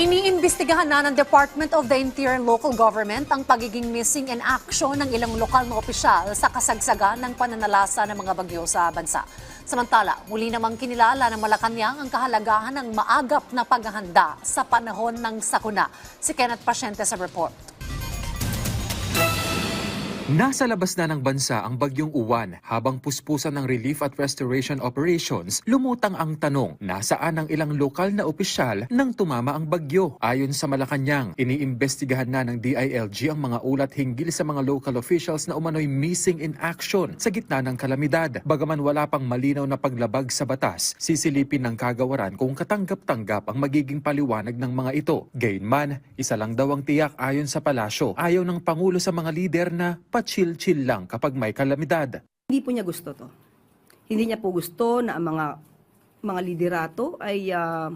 Iniimbestigahan na ng Department of the Interior and Local Government ang pagiging missing in action ng ilang lokal na opisyal sa kasagsagan ng pananalasa ng mga bagyo sa bansa. Samantala, muli namang kinilala ng Malacanang ang kahalagahan ng maagap na paghahanda sa panahon ng sakuna. Si Kenneth Pasyente sa report. Nasa labas na ng bansa ang bagyong uwan habang puspusan ng relief at restoration operations, lumutang ang tanong nasaan ang ilang lokal na opisyal nang tumama ang bagyo. Ayon sa Malacanang, iniimbestigahan na ng DILG ang mga ulat hinggil sa mga local officials na umano'y missing in action sa gitna ng kalamidad. Bagaman wala pang malinaw na paglabag sa batas, sisilipin ng kagawaran kung katanggap-tanggap ang magiging paliwanag ng mga ito. Gayunman, isa lang daw ang tiyak ayon sa palasyo. Ayaw ng Pangulo sa mga lider na pa-chill-chill lang kapag may kalamidad. Hindi po niya gusto to. Hindi niya po gusto na ang mga mga liderato ay ah,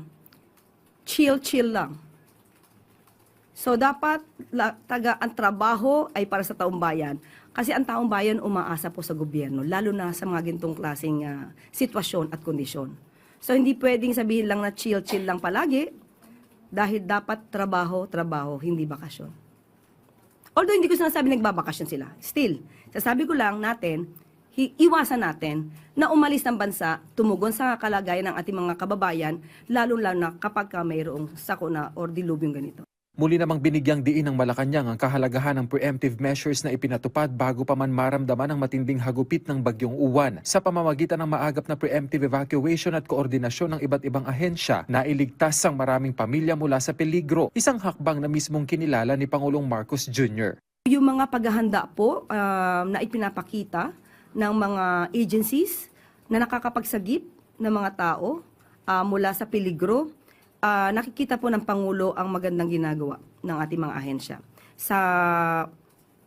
chill-chill lang. So dapat la, taga ang trabaho ay para sa taong bayan. Kasi ang taong bayan umaasa po sa gobyerno, lalo na sa mga gintong klaseng ah, sitwasyon at kondisyon. So hindi pwedeng sabihin lang na chill-chill lang palagi dahil dapat trabaho, trabaho, hindi bakasyon. Although hindi ko sinasabi nagbabakasyon sila. Still, sasabi ko lang natin, iwasan natin na umalis ng bansa, tumugon sa kalagayan ng ating mga kababayan, lalo-lalo na kapag ka mayroong sakuna or dilubyong ganito. Muli namang binigyang diin ng Malacanang ang kahalagahan ng preemptive measures na ipinatupad bago pa man maramdaman ang matinding hagupit ng bagyong uwan. Sa pamamagitan ng maagap na preemptive evacuation at koordinasyon ng iba't ibang ahensya na iligtas ang maraming pamilya mula sa peligro. Isang hakbang na mismong kinilala ni Pangulong Marcos Jr. Yung mga paghahanda po ah, na ipinapakita ng mga agencies na nakakapagsagip ng mga tao ah, mula sa peligro, ah, nakikita po ng Pangulo ang magandang ginagawa ng ating mga ahensya. Sa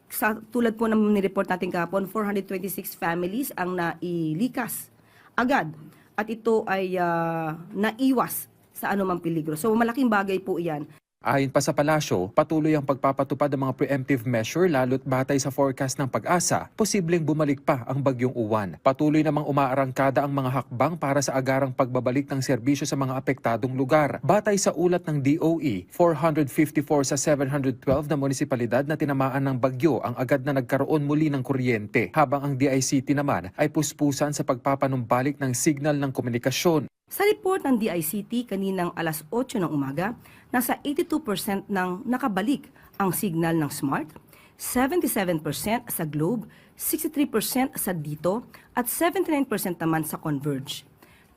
sa tulad po ng nireport natin kahapon, 426 families ang nailikas agad. At ito ay ah, naiwas sa anumang peligro. So malaking bagay po iyan. Ayon pa sa palasyo, patuloy ang pagpapatupad ng mga preemptive measure lalo't batay sa forecast ng pag-asa, posibleng bumalik pa ang bagyong uwan. Patuloy namang umaarangkada ang mga hakbang para sa agarang pagbabalik ng serbisyo sa mga apektadong lugar. Batay sa ulat ng DOE, 454 sa 712 na munisipalidad na tinamaan ng bagyo ang agad na nagkaroon muli ng kuryente, habang ang DICT naman ay puspusan sa pagpapanumbalik ng signal ng komunikasyon. Sa report ng DICT kaninang alas 8 ng umaga, nasa 82% ng nakabalik ang signal ng Smart, 77% sa Globe, 63% sa Dito, at 79% naman sa Converge.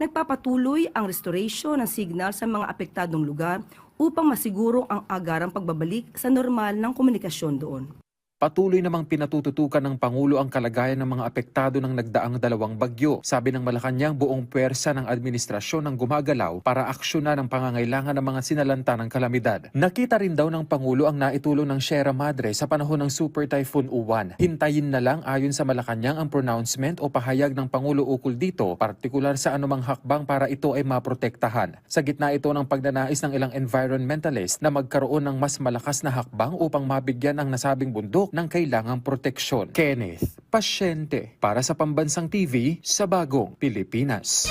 Nagpapatuloy ang restoration ng signal sa mga apektadong lugar upang masiguro ang agarang pagbabalik sa normal ng komunikasyon doon. Patuloy namang pinatututukan ng Pangulo ang kalagayan ng mga apektado ng nagdaang dalawang bagyo. Sabi ng Malacanang buong puwersa ng administrasyon ang gumagalaw para aksyonan ang pangangailangan ng mga sinalanta ng kalamidad. Nakita rin daw ng Pangulo ang naitulong ng Sierra Madre sa panahon ng Super Typhoon Uwan. Hintayin na lang ayon sa Malacanang ang pronouncement o pahayag ng Pangulo ukol dito, partikular sa anumang hakbang para ito ay maprotektahan. Sa gitna ito ng pagnanais ng ilang environmentalist na magkaroon ng mas malakas na hakbang upang mabigyan ang nasabing bundok ng kailangang proteksyon. Kenneth, pasyente para sa Pambansang TV sa Bagong Pilipinas.